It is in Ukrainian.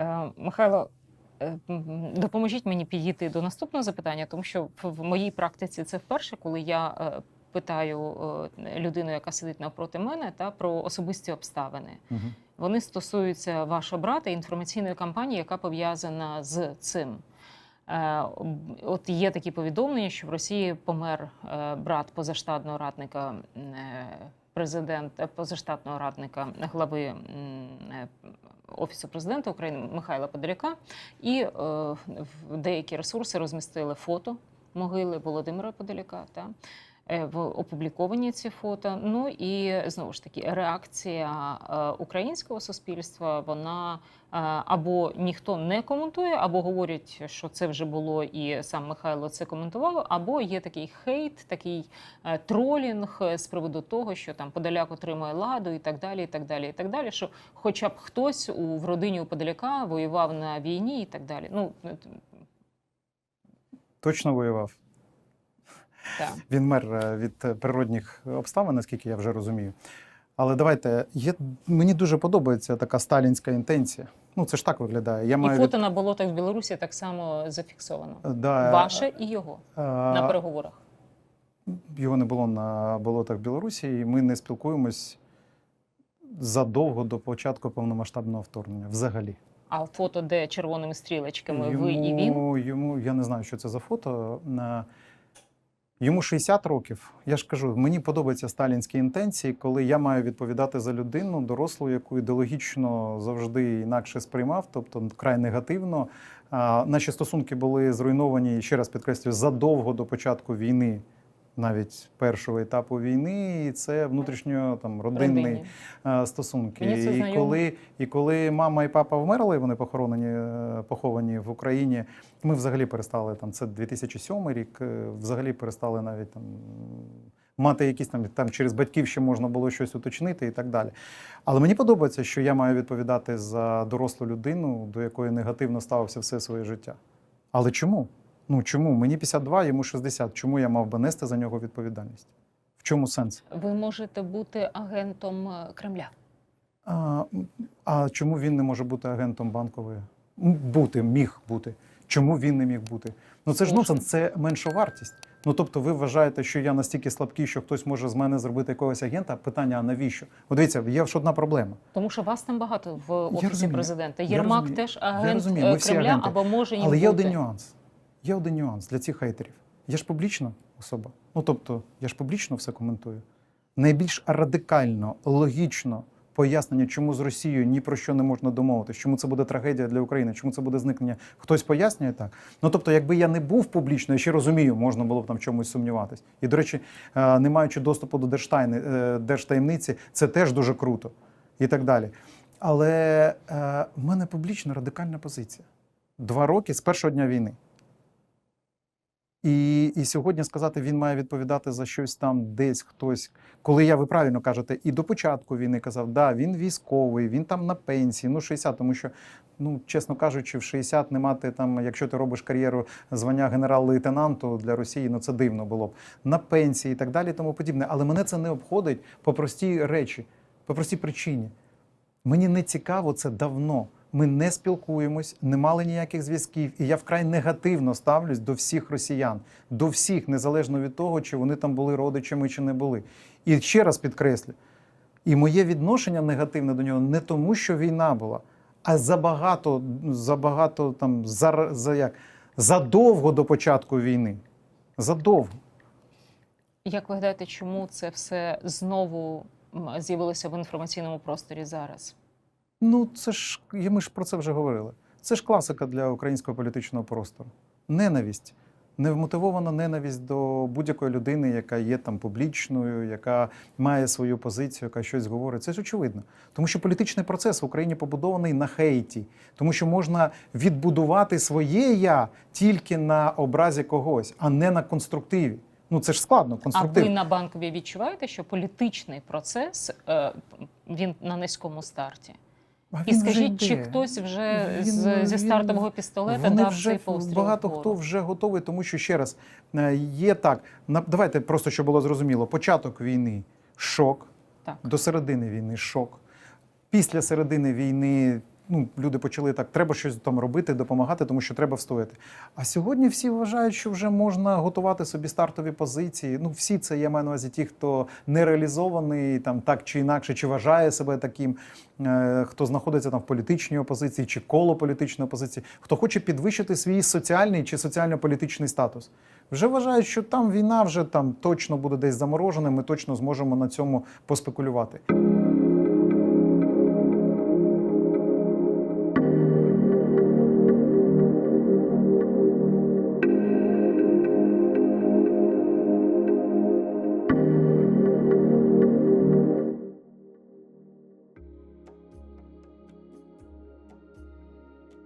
Е, Михайло, е, допоможіть мені підійти до наступного запитання, тому що в- моїй практиці це вперше, коли я е, питаю людину, яка сидить навпроти мене, та про особисті обставини. Мгм. Вони стосуються вашого брата інформаційної кампанії, яка пов'язана з цим. От є такі повідомлення, що в Росії помер брат позаштатного радника президента позаштатного радника глави Офісу президента України Михайла Подоляка, і е, в деякі ресурси розмістили фото могили Володимира Подоляка. Та опубліковані ці фото. Ну і знову ж таки, реакція е, українського суспільства вона е, або ніхто не коментує, або говорять, що це вже було, і сам Михайло це коментував, або є такий хейт, такий е, тролінг е, з приводу того, що там Подоляк отримує ладу і так далі, і так далі, і так далі. Що хоча б хтось у в родині у Подоляка воював на війні і так далі. Ну е, Точно воював. Так. Він мер е, від е, природних обставин, наскільки я вже розумію. Але давайте, є, мені дуже подобається така сталінська інтенція. Ну, це ж так виглядає. Я І маю фото на болотах в Білорусі так само зафіксовано. да, Ваше і його е, на переговорах. Його не було на болотах Білорусі, і ми не спілкуємось задовго до початку повномасштабного вторгнення. Взагалі. А фото, де червоними стрілочками ви і він. Йому, я не знаю, що це за фото. Йому 60 років. Я ж кажу, мені подобаються сталінські інтенції, коли я маю відповідати за людину, дорослу, яку ідеологічно завжди інакше сприймав, тобто край негативно. Наші стосунки були зруйновані, ще раз підкреслюю, задовго до початку війни, навіть першого етапу війни, і це внутрішньо там родинний Родині. е, стосунки. Мені це і, знайомо. коли, і коли мама і папа вмерли, вони похоронені, е, поховані в Україні. Ми взагалі перестали там. Це 2007 рік. е, Взагалі перестали навіть там. Мати якісь там там через батьків ще можна було щось уточнити і так далі. Але мені подобається, що я маю відповідати за дорослу людину, до якої негативно ставився все своє життя. Але чому? Ну чому? Мені 52, йому 60. Чому я мав би нести за нього відповідальність? В чому сенс? Ви можете бути агентом е, Кремля. А, а чому він не може бути агентом банкової? Бути, міг бути. Чому він не міг бути? Ну це ж нонсенс, це менша вартість. Ну тобто, ви вважаєте, що я настільки слабкий, що хтось може з мене зробити якогось агента? Питання: а навіщо? От дивіться, є ж одна проблема. Тому що вас там багато в офісі президента. Єрмак теж агент е, Кремля або може їм Але є один нюанс. Є один нюанс для цих хейтерів. Я ж публічна особа. Ну тобто, я ж публічно все коментую. Найбільш радикально, логічно пояснення, чому з Росією ні про що не можна домовитися, чому це буде трагедія для України, чому це буде зникнення. Хтось пояснює так. Ну тобто, якби я не був публічно, я ще розумію, можна було б там чомусь сумніватись. І до речі, е, не маючи доступу до держтайни, е, держтаємниці, це теж дуже круто і так далі. Але е, в мене публічна радикальна позиція. Два роки з першого дня війни. І, і сьогодні сказати, він має відповідати за щось там, десь хтось. Коли я, ви правильно кажете, і до початку війни казав, да, він військовий, він там на пенсії, ну 60, тому що, ну, чесно кажучи, в 60 не мати там, якщо ти робиш кар'єру звання генерал-лейтенанту для Росії, ну це дивно було б. На пенсії і так далі, тому подібне. Але мене це не обходить по простій речі, по простій причині. Мені не цікаво це давно. Ми не спілкуємось, не мали ніяких зв'язків, і я вкрай негативно ставлюсь до всіх росіян, до всіх, незалежно від того, чи вони там були родичами чи не були. І ще раз підкреслю: і моє відношення негативне до нього не тому, що війна була, а забагато, забагато там за, за як задовго до початку війни. Задовго. Як ви гадаєте, чому це все знову з'явилося в інформаційному просторі зараз? Ну, це ж ми ж про це вже говорили. Це ж класика для українського політичного простору. Ненависть. Невмотивована ненависть до будь-якої людини, яка є там публічною, яка має свою позицію, яка щось говорить. Це ж очевидно. Тому що політичний процес в Україні побудований на хейті, тому що можна відбудувати своє я тільки на образі когось, а не на конструктиві. Ну це ж складно. А ви на банковій відчуваєте, що політичний процес е, він на низькому старті? А І скажіть, чи хтось вже Він- з, зі стартового пістолета Вони дав вже цей постріл? багато вгору? хто вже готовий, тому що ще раз е, є так. Давайте просто щоб було зрозуміло: початок війни шок, Так. до середини війни шок. Після середини війни ну, люди почали так, треба щось там робити, допомагати, тому що треба встояти. А сьогодні всі вважають, що вже можна готувати собі стартові позиції. Ну, всі це я маю на увазі ті, хто не реалізований там так чи інакше, чи вважає себе таким, е, хто знаходиться там в політичній опозиції чи коло політичної опозиції, хто хоче підвищити свій соціальний чи соціально-політичний статус. Вже вважають, що там війна вже там точно буде десь заморожена, ми точно зможемо на цьому поспекулювати.